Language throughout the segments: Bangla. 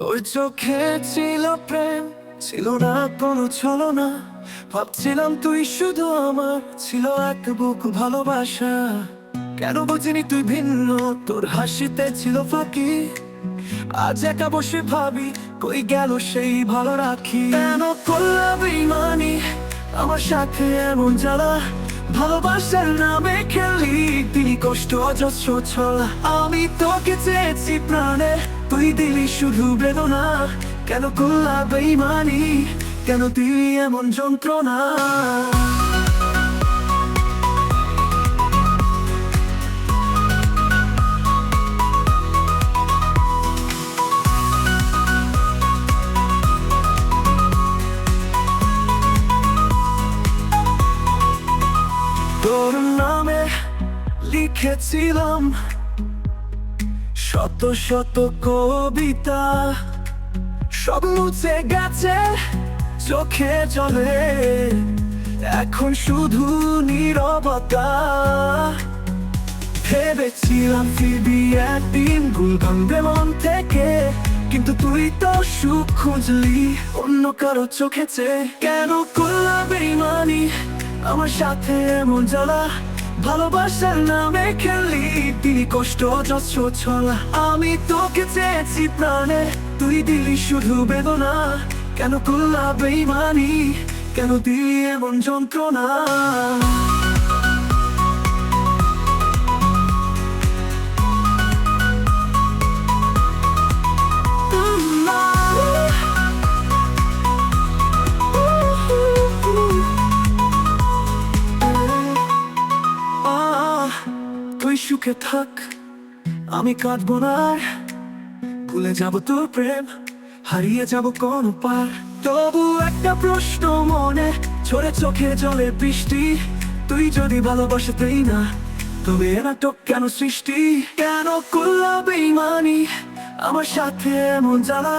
ওই চোখে ছিল প্রেম, ছিল না, কোনো ছলনা। ভাবছিলাম তুই শুধু আমার, ছিল এক বুক ভালোবাসা। কেন বুঝিনি তুই ভিন্ন, তোর হাসিতে ছিল ফাঁকি। আজ একা বসে ভাবি, কই গেল সেই ভালো রাখি। কেন করলাম বেইমানি আমার সাথে এমন জ্বালা। ভালোবাসার নামে খেলি, তিনি কষ্ট অজস্র ছলা। আমি তোকে চেয়েছি প্রাণে তুই দিলি শুধু বেদনা। কেন করলা বেইমানি? কেন দিলি এমন যন্ত্রণা? তোর নামে লিখেছিলাম শত শত কবিতা সব মুছে গেছে চোখে চলে এখন শুধু নিরবতা। ভেবেছিলাম ফিরবি একদিন গুল ভাঙবে মন থেকে, কিন্তু তুই তো সুখ খুঁজলি অন্য কারও চোখেছে কেন করলা বেইমানি আমার সাথে এমন জ্বালা ভালোবাসার নামে খেলি তিনি কষ্ট অজস্র ছলা। আমি তোকে চেয়েছি প্রাণে, তুই দিলি শুধু বেদনা। কেন করলা বেইমানি? কেন দিলি এমন যন্ত্রণা? থাক, আমি কাঁদবো না ভুলে যাব তোর প্রেম, হারিয়ে যাব কোন পার। তবু একটা প্রশ্ন মনে ছোড়ে চোখে জলে বৃষ্টি। তুই যদি ভালোবাসতেই না, তবে এ নাটক কেন সৃষ্টি? কেন করলা বেইমানি? আমার সাথে এমন জ্বালা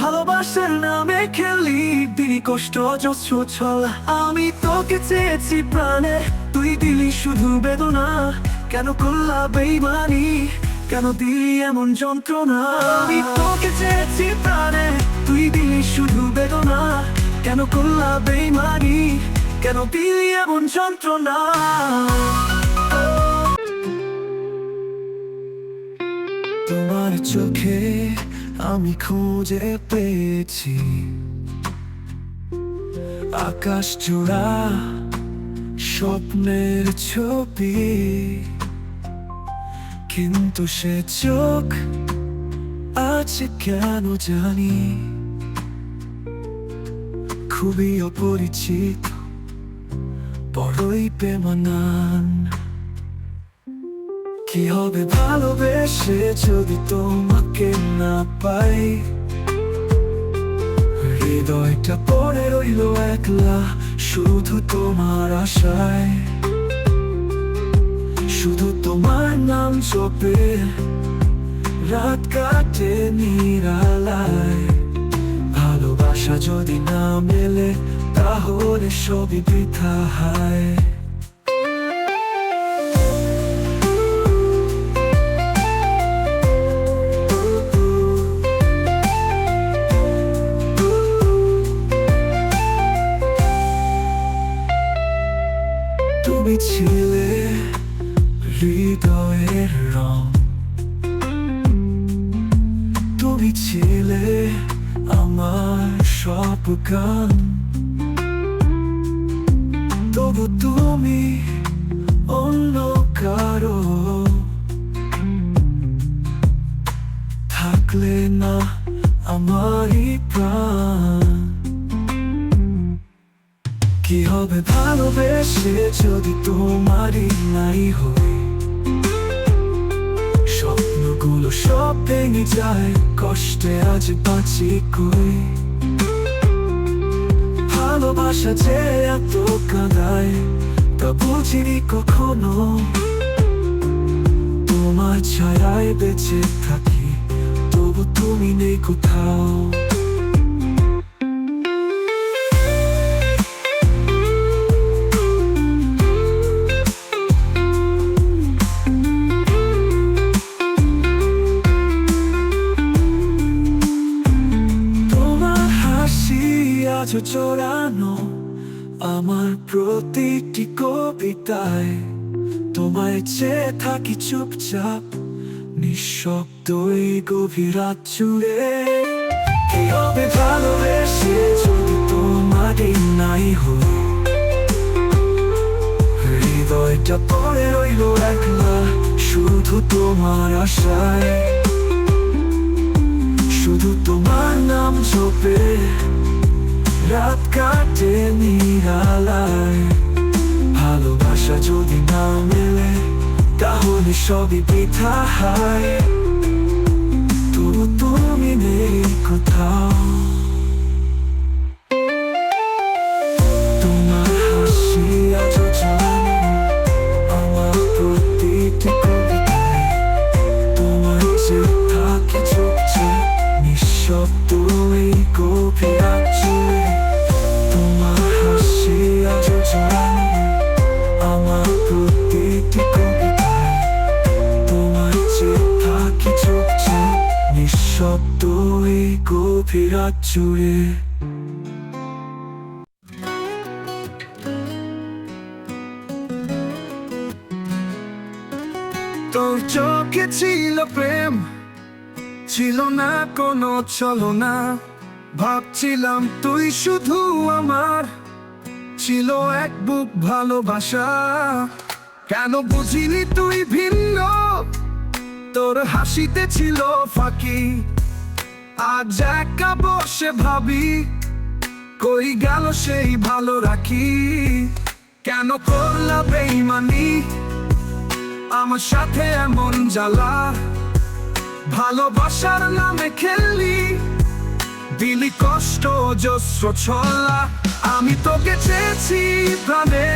ভালোবাসার নামে খেলি, দিলি কষ্ট, অজস্র ছলা। আমি তোকে চেয়েছি প্রাণে, তুই দিলি শুধু বেদনা। কেন করলা বেইমানি? কেন দিলি এমন যন্ত্রণা? আমি তোকে চেয়েছি প্রাণে, তুই দিলি শুধু বেদনা। কেন করলা বেইমানি? কেন দিলি এমন যন্ত্রণা? তোমার চোখে আমি খুঁজে পেয়েছি। আকাশ জোড়া স্বপ্নের ছবি। কিন্তু সে চোখ আছে কেন জানি? খুবই অপরিচিত, বড়ই বেমানান কি হবে ভালোবেসে যদি তোমাকে না পাই? হৃদয়টা পরে রইল একলা, শুধু তোমার আশায়। শুধু তোমার নাম চোপে রাত কাটে নিরালায়। ভালোবাসা যদি না মেলে, তাহলে সবই বৃথা হয়। গান তবু তুমি অন্য কারও। থাকলে না আমারই প্রাণ। কি হবে ভালোবেসে যদি তোমারই নাই হই? স্বপ্নগুলো সব ভেঙে যায়, কষ্টে আজ বাঁচি কই? ভালোবাসা যে এত কাঁদায়, তা বুঝিনি কখনো। তোমার ছায়ায় বেঁচে থাকি, তবু তুমি নেই কোথাও। আছো চড়ানো আমার প্রতিটি কবিতায়। তোমায় চেয়ে থাকি চুপচাপ, নিঃশব্দ এই গভীর রাত জুড়ে। কি হবে ভালোবেসে যদি তোমারই নাই হই হৃদয়টা পড়ে রইল একলা, শুধু তোমার আশায়। শুধু তোমার নাম জপে রাত কাটে নিরালায়। ভালোবাসা যদি না মেলে, তাহলে সবই বৃথা হয়। তবু তুমি নেই কোথাও। গভীর তোর চোখে ছিল প্রেম, ছিল না কোনো ভাবছিলাম তুই শুধু আমার, ছিল এক বুক ভালোবাসা। কেন বুঝিনি তুই ভিন্ন? তোর হাসিতে ছিল ফাঁকি আজ একা বসে ভাবি, কই গেল সেই ভালো রাখি? কেন করলা বেইমানি? আমার সাথে এমন জ্বালা, ভালোবাসার নামে খেললি দিলি কষ্ট অজস্র ছলা, আমি তোকে চেয়েছি প্রাণে।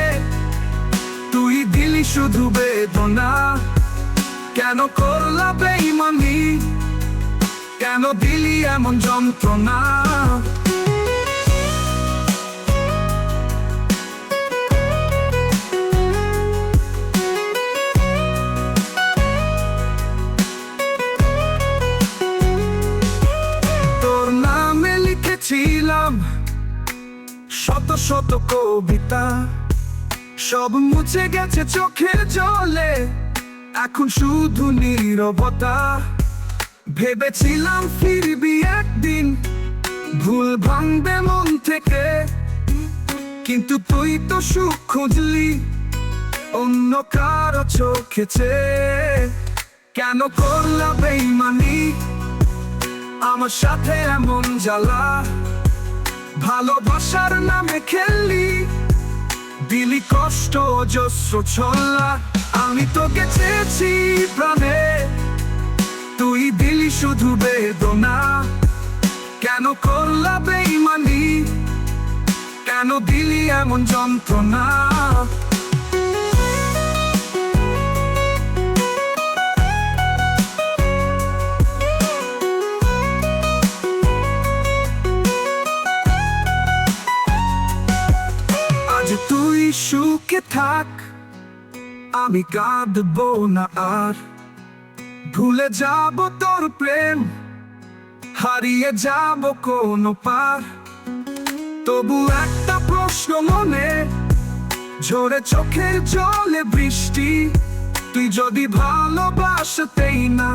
তুই দিলি শুধু বেদনা, কেন করলা বেইমানি? কেন দিলি এমন যন্ত্রণা? তোর নামে লিখেছিলাম শত শত কবিতা। সব মুছে গেছে চোখের জলে, এখন শুধু নীরবতা। ভেবেছিলাম ফিরবি একদিন, ভুল ভাঙবে মন থেকে। কিন্তু তুই তো সুখ খুঁজলি, অন্য কারও চোখেছে কেন করলা বেইমানি আমার সাথে এমন জ্বালা। ভালোবাসার নামে খেললি দিলি কষ্ট অজস্র ছল্লা। আমি তোকে চেয়েছি প্রাণে। তুই দিলি শুধু বেদনা। কেন করলা বেইমানি? কেন দিলি এমন যন্ত্রণা? তুই সুখে থাক, আমি কাঁদবো না আর। ভুলে যাব তোর প্রেম, হারিয়ে যাব কোন পার। তবু একটা প্রশ্ন মনে, ঝরে চোখের জলে বৃষ্টি, তুই যদি ভালোবাসতেই না,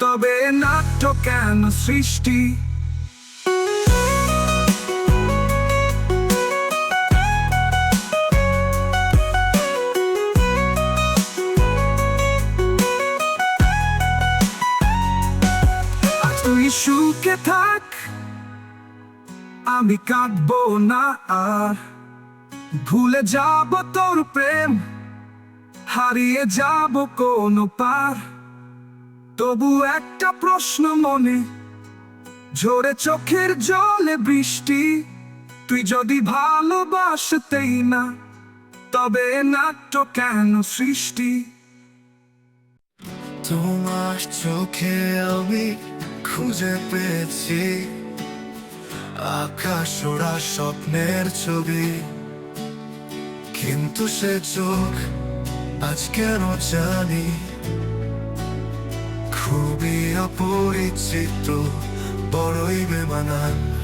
তবে নাট্য কেন সৃষ্টি? আমি কাঁদবো না আর। ভুলে যাব তোর প্রেম, হারিয়ে যাব কোনো পার। তবু একটা প্রশ্ন মনে, ঝরে চোখের জলে বৃষ্টি। তুই যদি ভালোবাসতেই না, তবে নাট্য কেন সৃষ্টি? তোমার চোখে আমি খুঁজে পেয়েছি। আকাশ ওরা স্বপ্নের ছবি। কিন্তু সে চোখ আজ কেন জানি। খুবই অপরিচিত বড়ই বেমানান।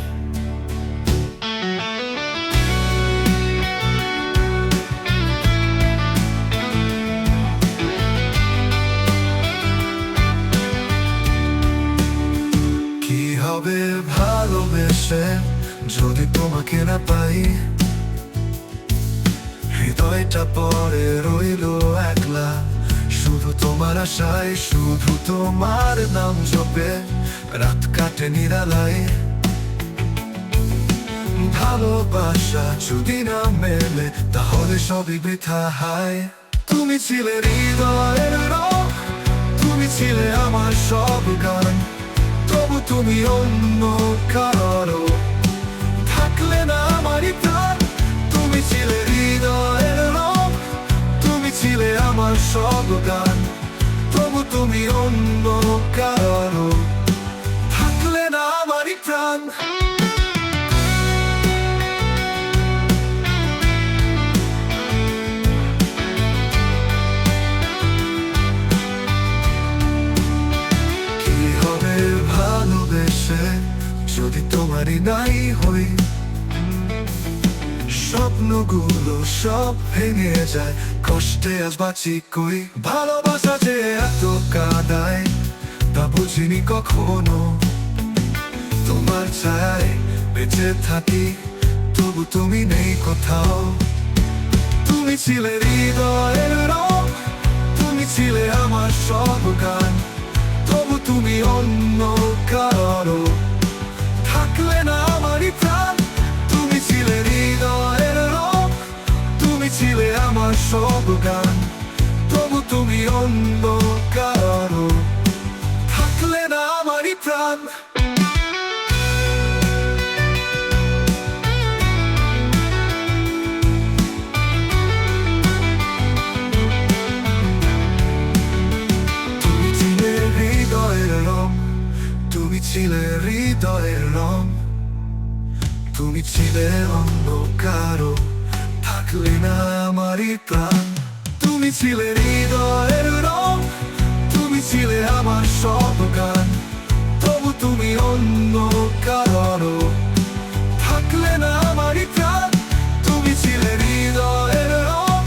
ভালোবেসে যদি তোমাকে না পাই। হৃদয়টা পরে রইল একলা। শুধু তোমার আশায়, শুধু তোমার নাম জপে, রাত কাটে নিরালায়। ভালোবাসা যদি না মেলে, তাহলে সবই বৃথা হায়। তুমি ছিলে হৃদয়ের রব তুমি ছিলে আমার সব গান। তবু তুমি অন্য কারও সব তবু তুমি অন্য কারও থাকলে না আমারই প্রাণ। যদি তোমারই নাই হই? স্বপ্নগুলো সব ভেঙে যায়। কষ্টে আজ বাঁচি কই? ভালোবাসা যে এত কাদায়, তা বুঝিনি কখনো। তোমার ছায় বেঁচে থাকি, তবু তুমি নেই কোথাও। তুমি ছিলে হৃদয়ের রং, তুমি ছিলে আমার সব গান। তবু তুমি অন্য কারও। থাকলে না আমার সব গান। তবু তুমি অন্য কারও থাকলে না আমারই প্রাণ। তুমি ছিলে হৃদয়ের রং। তুমি ছিলে হৃদয়ের না আমারই প্রাণ তুমি ছিলে হৃদয়ের রং, তুমি ছিলে আমার সব গান। তবু তুমি অন্য কারও থাকলে না আমারই প্রাণ তুমি ছিলে হৃদয়ের রং,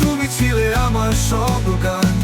তুমি ছিলে আমার সব গান।